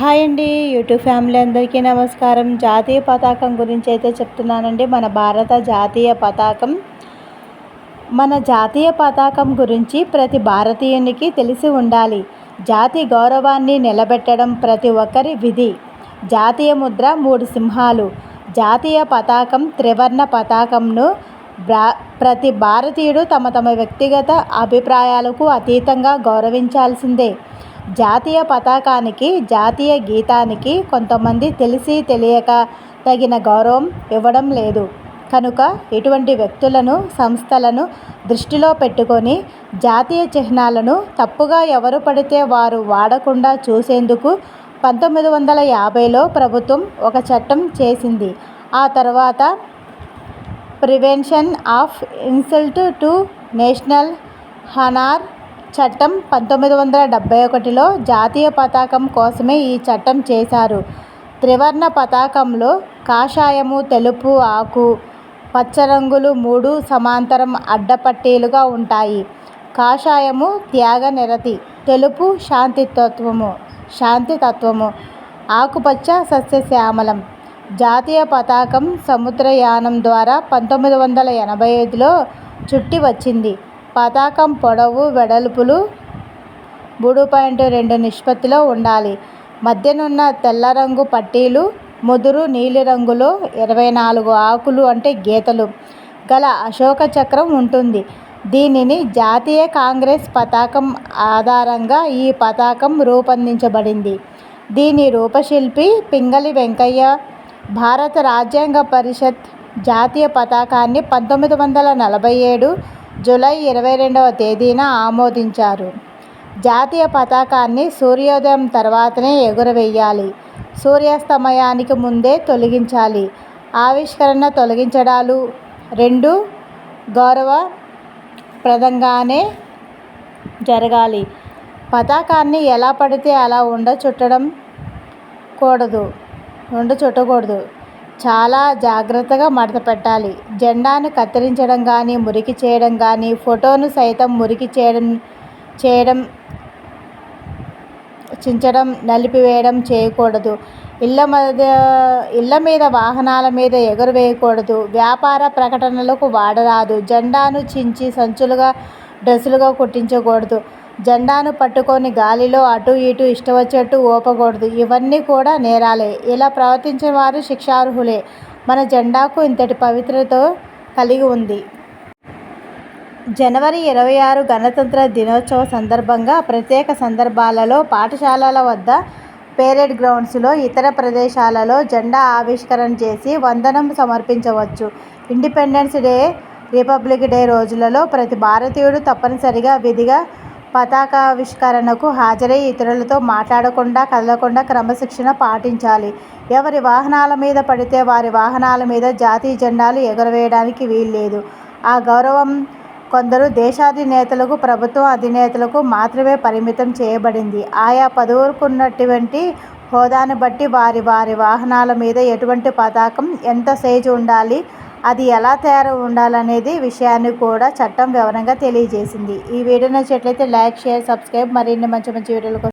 Hi అండి YouTube family అందరికీ నమస్కారం. జాతీయ పతాకం గురించి అయితే చెప్తున్నానండి. మన భారత జాతీయ పతాకం. మన జాతీయ పతాకం గురించి ప్రతి భారతీయునికి తెలిసి ఉండాలి. జాతి గౌరవాన్ని నిలబెట్టడం ప్రతి ఒక్కరి విధి. జాతీయ ముద్ర మూడు సింహాలు. జాతీయ పతాకం త్రివర్ణ పతాకంను ప్రతి భారతీయుడు తమ తమ వ్యక్తిగత అభిప్రాయాలకు అతీతంగా గౌరవించాల్సిందే. జాతీయ పతాకానికి జాతీయ గీతానికి కొంతమంది తెలిసి తెలియక తగిన గౌరవం ఇవ్వడం లేదు. కనుక ఇటువంటి వ్యక్తులను సంస్థలను దృష్టిలో పెట్టుకొని జాతీయ చిహ్నాలను తప్పుగా ఎవరు పడితే వారు వాడకుండా చూసేందుకు పంతొమ్మిది వందల యాభైలో ప్రభుత్వం ఒక చట్టం చేసింది. ఆ తర్వాత prevention of insult to national honour చట్టం పంతొమ్మిది వందల డెబ్భై ఒకటిలో జాతీయ పతాకం కోసమే ఈ చట్టం చేశారు. త్రివర్ణ పతాకంలో కాషాయము తెలుపు ఆకు పచ్చ రంగులు మూడు సమాంతరం అడ్డపట్టీలుగా ఉంటాయి. కాషాయము త్యాగ నిరతి తెలుపు శాంతితత్వము శాంతితత్వము ఆకుపచ్చ సస్యశ్యామలం. జాతీయ పతాకం సముద్రయానం ద్వారా పంతొమ్మిది వందల ఎనభై ఐదులో చుట్టి వచ్చింది పతాకం పొడవు వెడల్పులు మూడు పాయింట్ రెండు నిష్పత్తిలో ఉండాలి. మధ్యనున్న తెల్ల రంగు పట్టీలు ముదురు నీలిరంగులో ఇరవై నాలుగు ఆకులు అంటే గీతలు గల అశోక చక్రం ఉంటుంది. దీనిని జాతీయ కాంగ్రెస్ పతాకం ఆధారంగా ఈ పతాకం రూపొందించబడింది. దీని రూపశిల్పి పింగళి వెంకయ్య. భారత రాజ్యాంగ పరిషత్ జాతీయ పతాకాన్ని పంతొమ్మిది వందల నలభై ఏడు జూలై ఇరవై రెండవ తేదీన ఆమోదించారు. జాతీయ పతాకాన్ని సూర్యోదయం తర్వాతనే ఎగురవేయాలి. సూర్యాస్తమయానికి ముందే తొలగించాలి. ఆవిష్కరణ తొలగించడాలు రెండు గౌరవప్రదంగానే జరగాలి. పతాకాన్ని ఎలా పడితే అలా ఉండ చుట్టడం కూడదు. ఉండ చుట్టకూడదు. చాలా జాగ్రత్తగా మడత పెట్టాలి. జెండాను కత్తిరించడం కానీ మురికి చేయడం కానీ ఫోటోను సైతం మురికి చేయడం చేయడం చించడం నలిపివేయడం చేయకూడదు. ఇళ్ళ మీద ఇళ్ళ మీద వాహనాల మీద ఎగురవేయకూడదు. వ్యాపార ప్రకటనలకు వాడరాదు. జెండాను చించి సంచులుగా డ్రెస్సులుగా కుట్టించకూడదు. జెండాను పట్టుకొని గాలిలో అటు ఇటు ఇష్టవచ్చినట్టు ఊపకూడదు. ఇవన్నీ కూడా నేరాలే. ఇలా ప్రవర్తించిన వారు శిక్షార్హులే. మన జెండాకు ఇంతటి పవిత్రత కలిగి ఉంది. జనవరి ఇరవై ఆరు గణతంత్ర దినోత్సవ సందర్భంగా ప్రత్యేక సందర్భాలలో పాఠశాలల వద్ద పేరెడ్ గ్రౌండ్స్లో ఇతర ప్రదేశాలలో జెండా ఆవిష్కరణ చేసి వందనం సమర్పించవచ్చు. ఇండిపెండెన్స్ డే రిపబ్లిక్ డే రోజులలో ప్రతి భారతీయుడు తప్పనిసరిగా విధిగా పతాకావిష్కరణకు హాజరై ఇతరులతో మాట్లాడకుండా కదలకుండా క్రమశిక్షణ పాటించాలి. ఎవరి వాహనాల మీద పడితే వారి వాహనాల మీద జాతీయ జెండాలు ఎగురవేయడానికి వీల్లేదు. ఆ గౌరవం కొందరు దేశాధినేతలకు ప్రభుత్వ అధినేతలకు మాత్రమే పరిమితం చేయబడింది. ఆయా పదవులకున్నటువంటి హోదాను బట్టి వారి వారి వాహనాల మీద ఎటువంటి పతాకం ఎంత సేజ్ ఉండాలి అది ఎలా తయారు ఉండాలనేది విషయాన్ని కూడా చట్టం వివరంగా తెలియజేసింది. ఈ వీడియో నచ్చినట్లయితే లైక్ షేర్ సబ్స్క్రైబ్. మరిన్ని మంచి మంచి వీడియోల కోసం